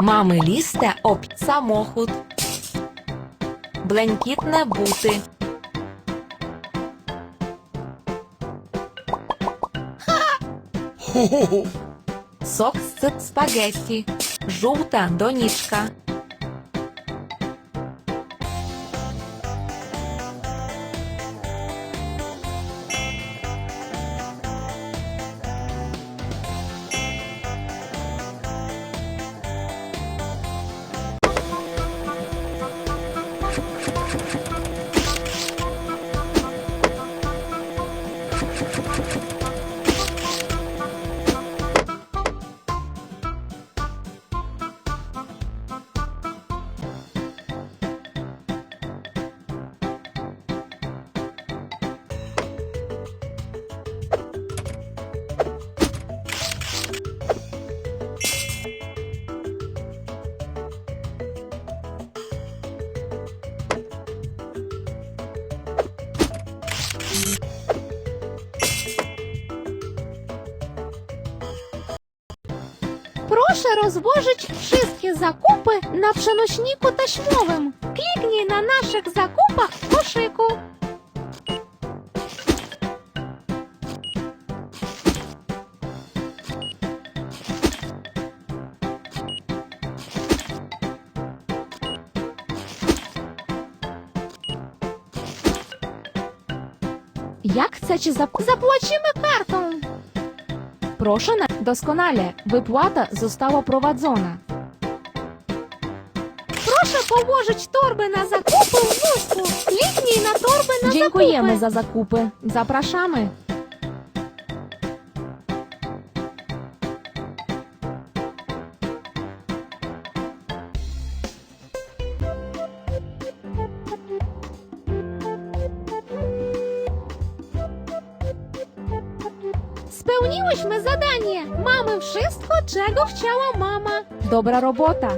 Мами лісте об самохут. Бленькітне бути. Сок з спагетті. Жовта доніжка. Proszę rozłożyć wszystkie zakupy na przenośniku taśmowym. Kliknij na naszych zakupach w koszyku. Jak chcecie zap- zapłacimy kartą? Proszę na... Doskonale. Wypłata została prowadzona. Proszę położyć torbę na zakupy w wózku. Kliknij na torbę na Dziękujemy zakupy. za zakupy. Zapraszamy. Spełniłyśmy zadanie. Mamy wszystko, czego chciała mama. Dobra robota.